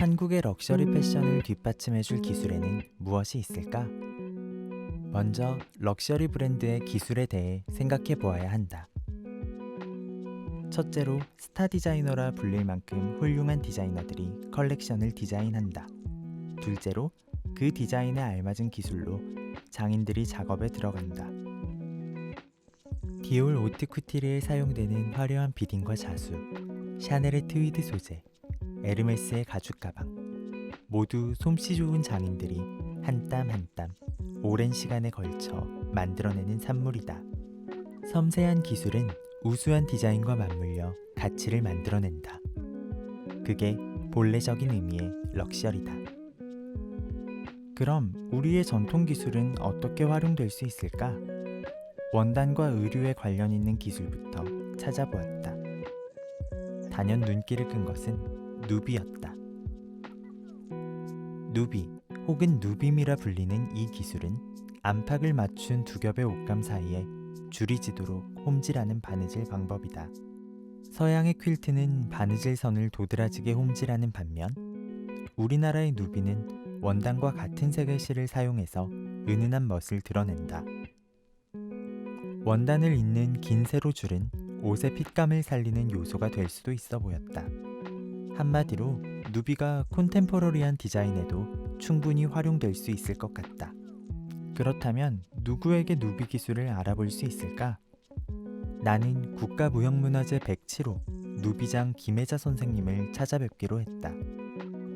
한국의 럭셔리 패션을 뒷받침해줄 기술에는 무엇이 있을까? 먼저 럭셔리 브랜드의 기술에 대해 생각해 보아야 한다. 첫째로 스타 디자이너라 불릴 만큼 훌륭한 디자이너들이 컬렉션을 디자인한다. 둘째로 그 디자인에 알맞은 기술로 장인들이 작업에 들어간다. 디올 오트쿠티르에 사용되는 화려한 비딩과 자수, 샤넬의 트위드 소재, 에르메스의 가죽 가방 모두 솜씨 좋은 장인들이 한 땀 한 땀 오랜 시간에 걸쳐 만들어내는 산물이다. 섬세한 기술은 우수한 디자인과 맞물려 가치를 만들어낸다. 그게 본래적인 의미의 럭셔리다. 그럼 우리의 전통 기술은 어떻게 활용될 수 있을까? 원단과 의류에 관련 있는 기술부터 찾아보았다. 단연 눈길을 끈 것은 누비였다. 누비 혹은 누빔이라 불리는 이 기술은 안팎을 맞춘 두 겹의 옷감 사이에 줄이 지도록 홈질하는 바느질 방법이다. 서양의 퀼트는 바느질 선을 도드라지게 홈질하는 반면 우리나라의 누비는 원단과 같은 색의 실을 사용해서 은은한 멋을 드러낸다. 원단을 잇는 긴 세로 줄은 옷의 핏감을 살리는 요소가 될 수도 있어 보였다. 한마디로 누비가 콘템포러리한 디자인에도 충분히 활용될 수 있을 것 같다. 그렇다면 누구에게 누비 기술을 알아볼 수 있을까? 나는 국가무형문화재 107호 누비장 김혜자 선생님을 찾아뵙기로 했다.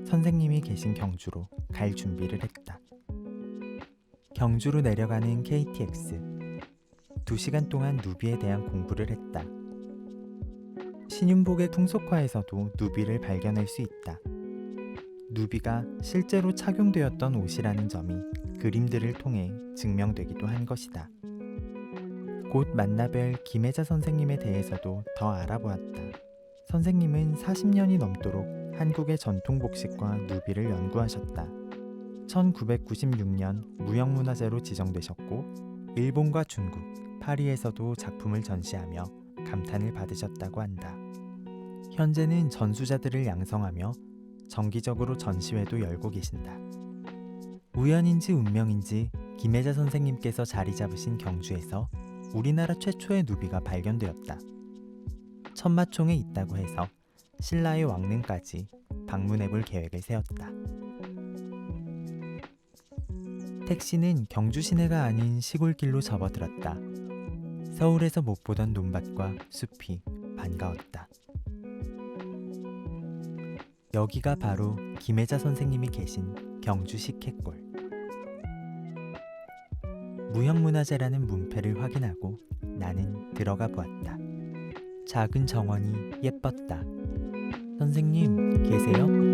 선생님이 계신 경주로 갈 준비를 했다. 경주로 내려가는 KTX. 두 시간 동안 누비에 대한 공부를 했다. 신윤복의 풍속화에서도 누비를 발견할 수 있다. 누비가 실제로 착용되었던 옷이라는 점이 그림들을 통해 증명되기도 한 것이다. 곧 만나뵐 김혜자 선생님에 대해서도 더 알아보았다. 선생님은 40년이 넘도록 한국의 전통 복식과 누비를 연구하셨다. 1996년 무형문화재로 지정되셨고 일본과 중국, 파리에서도 작품을 전시하며 감탄을 받으셨다고 한다. 현재는 전수자들을 양성하며 정기적으로 전시회도 열고 계신다. 우연인지 운명인지 김혜자 선생님께서 자리 잡으신 경주에서 우리나라 최초의 누비가 발견되었다. 천마총에 있다고 해서 신라의 왕릉까지 방문해 볼 계획을 세웠다. 택시는 경주 시내가 아닌 시골길로 접어들었다. 서울에서 못 보던 논밭과 숲이 반가웠다. 여기가 바로 김혜자 선생님이 계신 경주 식혜골. 무형문화재라는 문패를 확인하고 나는 들어가 보았다. 작은 정원이 예뻤다. 선생님, 계세요?